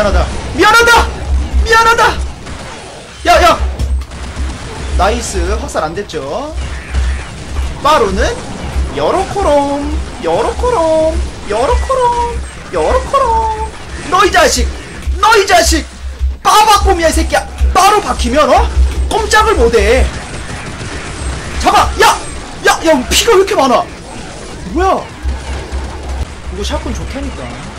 미안하다. 미안하다! 미안하다! 야야! 나이스. 확살 안됐죠? 빠루는 여로코롬 여로코롬 여로코롬 여로코롬. 너이 자식 너이 자식! 빠바꼼이야 이 새끼야. 빠루 박히면 어? 꼼짝을 못해. 잡아! 야! 야! 야 피가 왜 이렇게 많아? 뭐야? 이거 샷건 좋다니까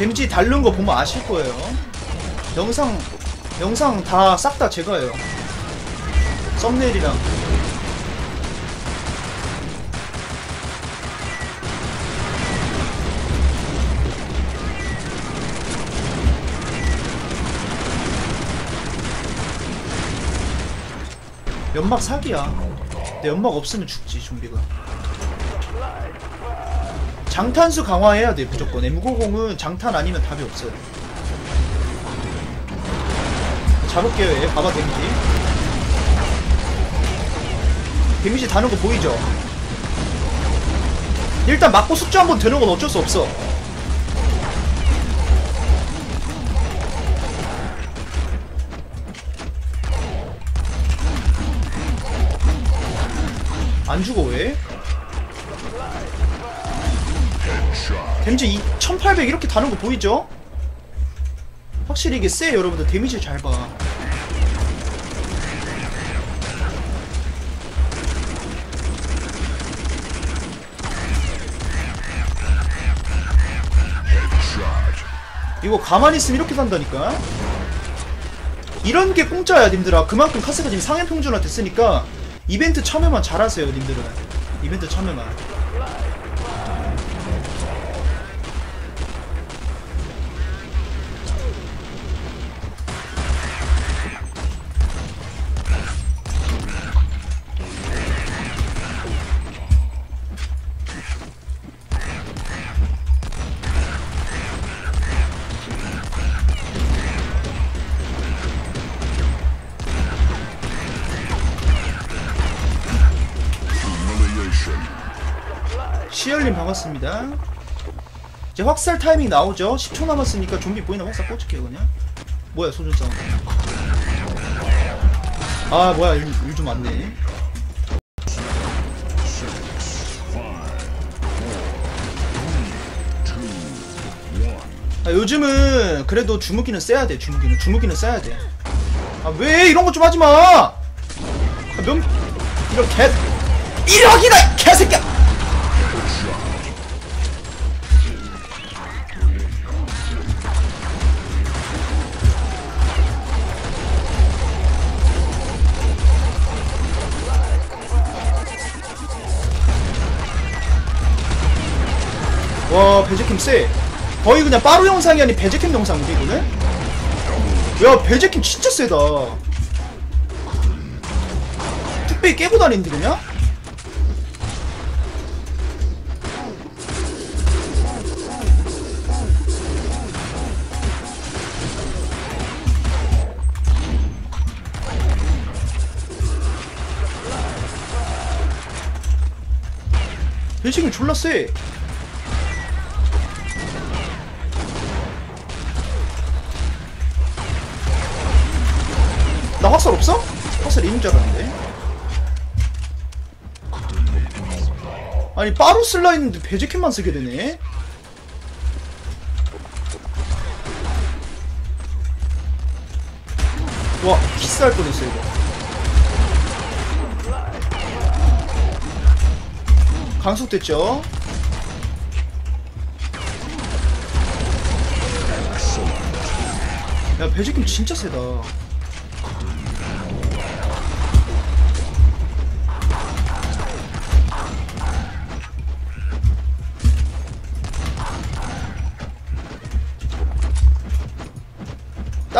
데미지 다른 거 보면 아실 거예요. 영상 영상 다 싹 다 제거해요. 썸네일이랑 연막 사기야. 내 연막 없으면 죽지 좀비가. 장탄수 강화해야 돼 무조건. M90은 장탄 아니면 답이 없어요. 잡을게요 얘. 봐봐 데미지. 데미지 다는 거 보이죠? 일단 맞고 숙주 한번 되는 건 어쩔 수 없어. 안 죽어 왜? 데미지 1800 이렇게 다는 거 보이죠? 확실히 이게 세 여러분들 데미지 잘 봐. 이거 가만히 있으면 이렇게 산다니까? 이런 게 공짜야 님들아 그만큼 카스가 지금 상해 평준화 됐으니까 이벤트 참여만 잘하세요 님들은 이벤트 참여만 시열님 반갑습니다. 이제 확살 타이밍 나오죠? 10초 남았으니까 좀비 보이나 확살 꽂을게요 그냥. 뭐야 소전 싸움. 아 뭐야 일좀 많네. 아, 요즘은 그래도 주무기는 써야 돼 주무기는 주무기는 써야 돼. 아왜 이런 거 좀 하지 마. 아, 면 이런 개 이러기다 개새끼야. 쎄 거의 그냥 빠루 영상이 아닌 베제캠 영상인데 이거는? 야 베제캠 진짜 세다 뚝배기 깨고 다니는데 그냥? 베제캠 졸라 쎄 나 확살 없어? 확살 있는 줄 알았는데. 아니 빠루 쓸라 했는데 베제캔만 쓰게 되네. 와 키스할 뻔했어 이거. 강속됐죠? 야 베제킴 진짜 세다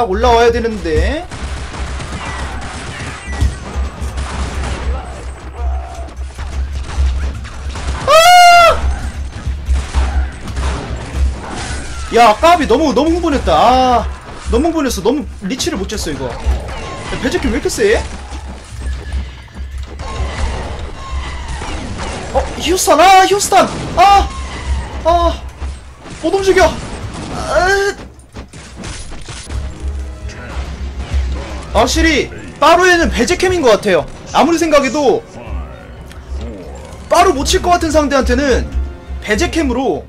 딱 올라와야 되는데. 아! 야 까비 너무 너무 흥분했다. 아, 너무 흥분했어 너무 리치를 못 쟀어 이거. 배제킴 왜 이렇게 세? 어 휴스턴 아 휴스턴! 아아못 움직여. 아, 확실히 빠루에는 배제캠인 것 같아요 아무리 생각해도 빠루 못 칠 것 같은 상대한테는 배제캠으로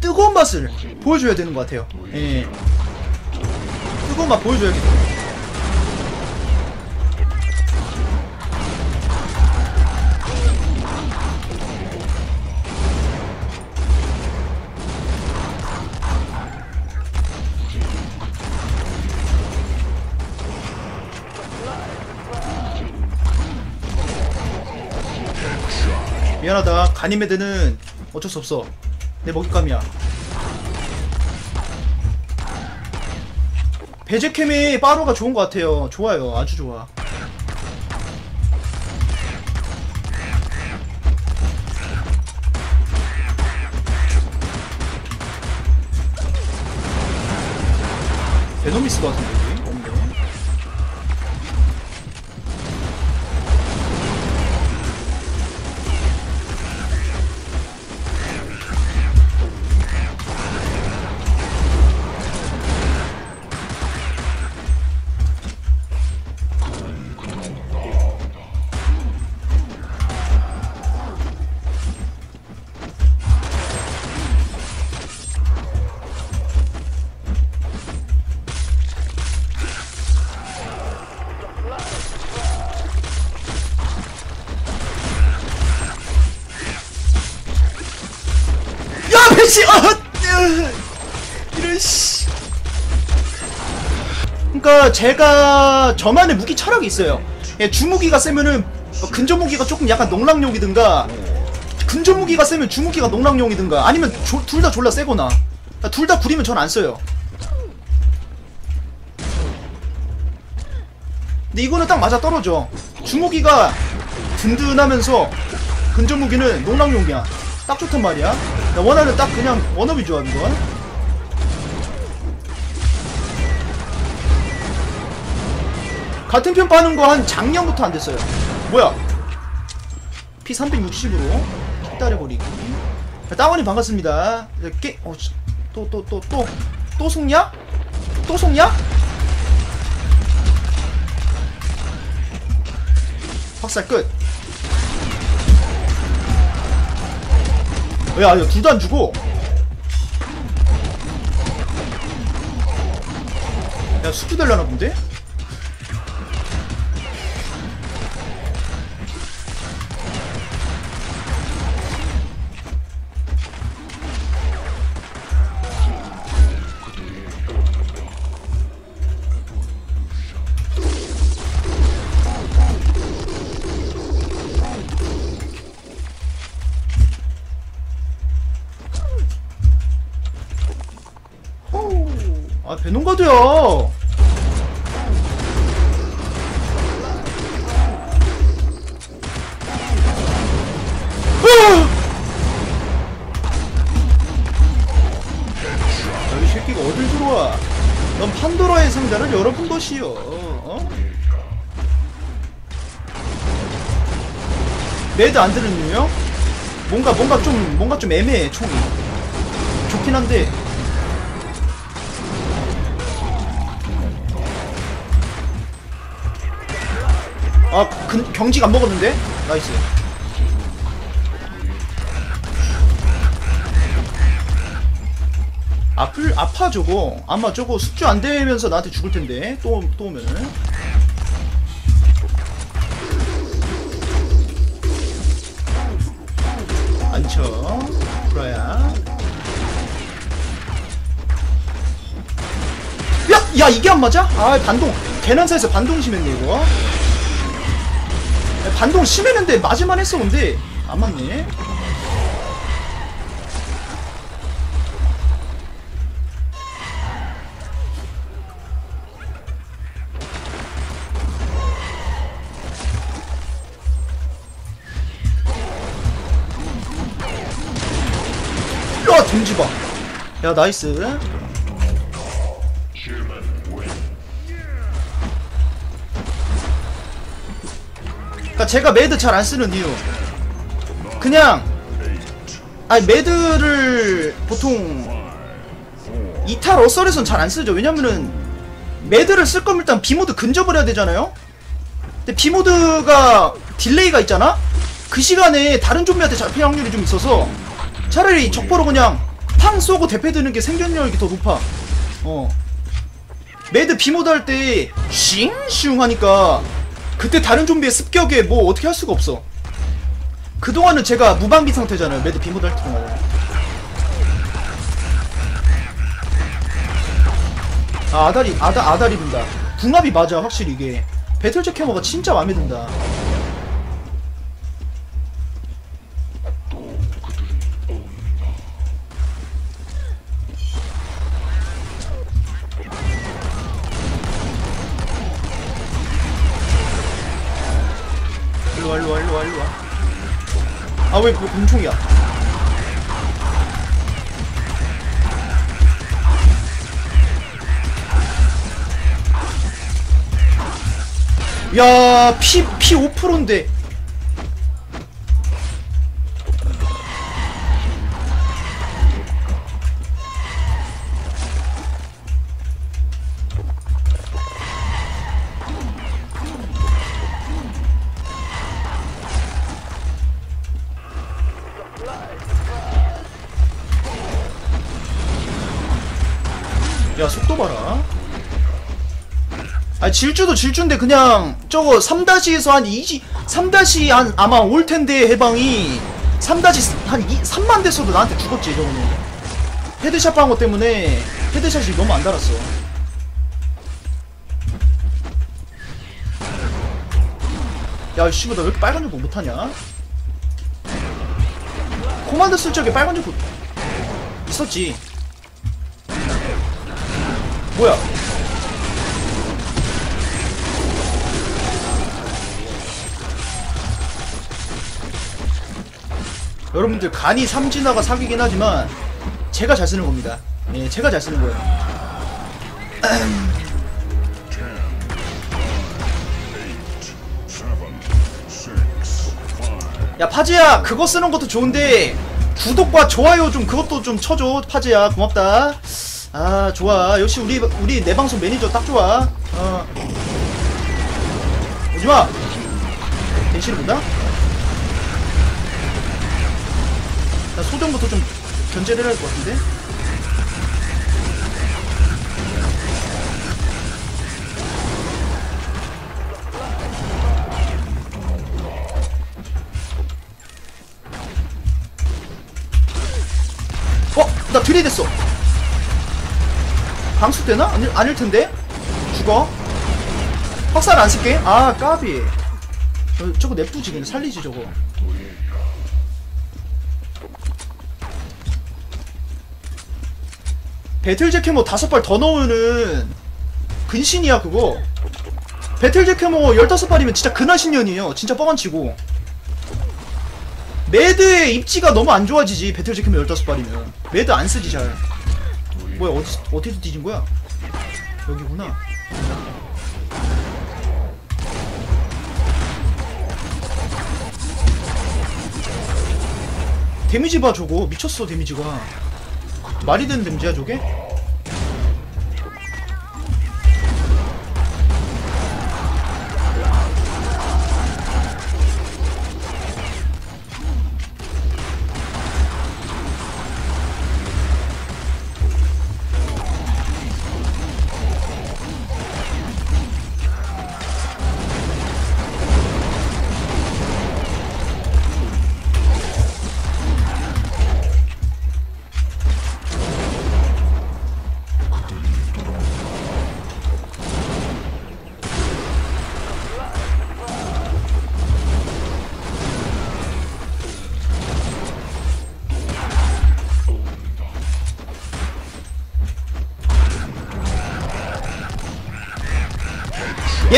뜨거운 맛을 보여줘야 되는 것 같아요. 예. 뜨거운 맛 보여줘야겠다. 미안하다. 가니메드는 어쩔 수 없어. 내 먹잇감이야. 베제캠이 빠로가 좋은 것 같아요. 좋아요. 아주 좋아. 베노미스 같은데, 이런, 씨. 그니까, 제가, 저만의 무기 철학이 있어요. 예, 주무기가 세면은, 어, 근접 무기가 조금 약간 농락용이든가, 근접 무기가 세면 주무기가 농락용이든가, 아니면 둘 다 졸라 세거나. 둘 다 구리면 전 안 써요. 근데 이거는 딱 맞아 떨어져. 주무기가 든든하면서 근접 무기는 농락용이야. 딱 좋단 말이야. 나 원하는 딱 그냥 원업이 좋아 이건. 같은 편 빠는 거 한 작년부터 안 됐어요. 뭐야? P 360으로 킥달해버리기. 따원이 반갑습니다. 이렇게 어 또 또 또 또 또 속냐? 또 속냐? 확살 끝. 야, 야, 둘 다안 주고. 야, 숙주 될라나 본데? 아, 배농가드야. 여기 새끼가 어딜 들어와? 넌 판도라의 상자를 열어본 것이요. 어? 매드 안 이유요? 뭔가 뭔가 좀 뭔가 좀 애매해 총이. 좋긴 한데 아, 근, 경직 안 먹었는데? 나이스. 아플, 아파, 저거. 아마 저거 숙주 안 되면서 나한테 죽을 텐데. 또, 또 오면은. 안 쳐. 브라야. 야! 야, 이게 안 맞아? 아, 반동. 개난사에서 반동 심했네, 이거. 야, 반동 심했는데 맞을만 했어 근데. 안 맞네. 야 던지봐. 야 나이스 제가 매드 잘 안 쓰는 이유. 그냥 아니 매드를 보통 이탈 어설에선 잘 안 쓰죠. 왜냐면은 매드를 쓸 거면 일단 비모드 근접을 해야 되잖아요? 근데 비모드가 딜레이가 있잖아? 그 시간에 다른 좀비한테 잡힐 확률이 좀 있어서 차라리 적보로 그냥 팡 쏘고 대패 드는 게 생존력이 더 높아. 어. 매드 비모드 할때 싱슝 하니까 그때 다른 좀비의 습격에 뭐 어떻게 할 수가 없어. 그동안은 제가 무방비 상태잖아요. 매드 비모드 할 때는 아 아다리 아다 아다리 든다. 궁합이 맞아 확실히 이게. 배틀잭 캐머가 진짜 마음에 든다 아왜 그 공총이야 야, 피, 피 5%인데. 야, 속도 봐라. 아 질주도 질주인데 그냥 저거 3-에서 한 2지 3- 한 아마 올 텐데 해방이. 3- 한 2, 3만 됐어도 나한테 죽었지 저거는. 헤드샷 한거 때문에 헤드샷이 너무 안 달았어. 야 씨발 나왜 이렇게 빨간 요구 못하냐? 코만드 쓸 적에 빨간 요구 있었지 뭐야 여러분들 간이 삼진화가 사기긴 하지만 제가 잘 쓰는 겁니다. 예, 제가 잘 쓰는 거예요. 야 파지야 그거 쓰는 것도 좋은데 구독과 좋아요 좀 그것도 좀 쳐줘 파지야 고맙다. 아 좋아 역시 우리 우리 내 방송 매니저 딱 좋아. 어. 오지마. 대신 본다? 나 소정부터 좀 견제를 할 것 같은데? 어? 나 들이댔어 방수 되나? 아닐, 아닐 텐데? 죽어? 확살 안 쓸게? 아 까비. 저, 저거 냅두지 그냥 살리지 저거. 배틀잭 해머 다섯 발 더 넣으면은 근신이야 그거. 배틀잭 해머 15발이면 진짜 근하신년이에요. 진짜 뻥안 치고. 매드의 입지가 너무 안 좋아지지 배틀잭 해머 15발이면. 매드 안 쓰지 잘 뭐야 어디, 어디서 뒤진 거야? 여기구나. 데미지 봐 저거. 미쳤어 데미지가. 말이 되는 데미지야 저게?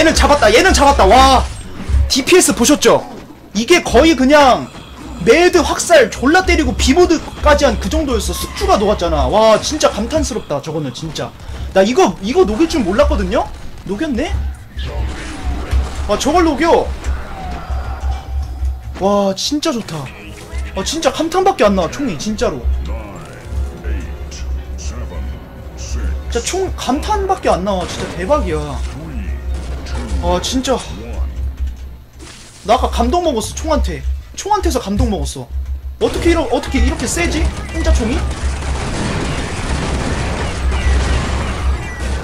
얘는 잡았다 얘는 잡았다. 와 DPS 보셨죠? 이게 거의 그냥 매드 확살 졸라 때리고 비보드까지 한 그 정도였어. 숙주가 녹았잖아. 와 진짜 감탄스럽다 저거는 진짜. 나 이거 이거 녹일 줄 몰랐거든요? 녹였네? 와 저걸 녹여. 와 진짜 좋다. 아 진짜 감탄밖에 안 나와 총이 진짜로. 진짜 총 감탄밖에 안 나와. 진짜 대박이야 아 진짜 나 아까 감동 먹었어 총한테 총한테서 감동 먹었어 어떻게 이러, 어떻게 이렇게 세지? 혼자 총이?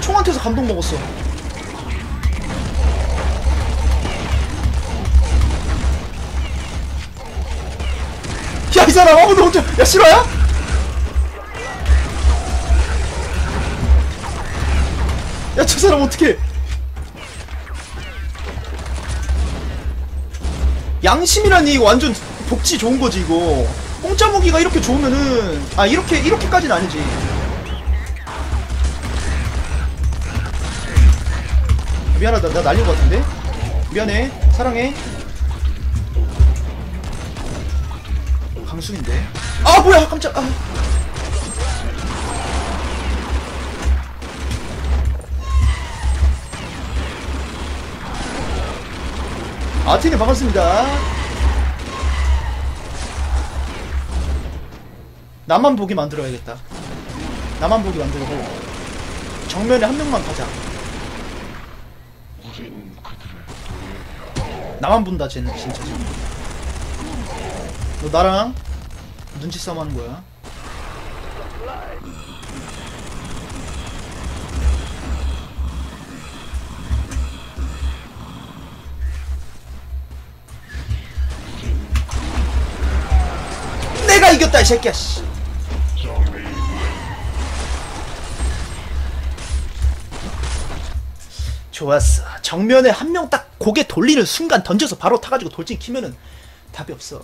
총한테서 감동 먹었어 야 이 사람 아무도 혼자 야 실화야? 야 저 사람 어떻게 양심이라니 완전 복지 좋은 거지 이거. 공짜 무기가 이렇게 좋으면은 아 이렇게 이렇게까지는 아니지. 미안하다. 나 날린 것 같은데? 미안해. 사랑해. 강수인데? 아 뭐야! 깜짝 아. 아티네 반갑습니다. 나만 보기 만들어야겠다. 나만 보기 만들고 정면에 한 명만 가자. 나만 본다 쟤는 진짜. 너 나랑 눈치 싸움 하는 거야 내가 이겼다 이 새끼야 씨. 좋았어 정면에 한 명 딱 고개 돌리는 순간 던져서 바로 타가지고 돌진 키면은 답이 없어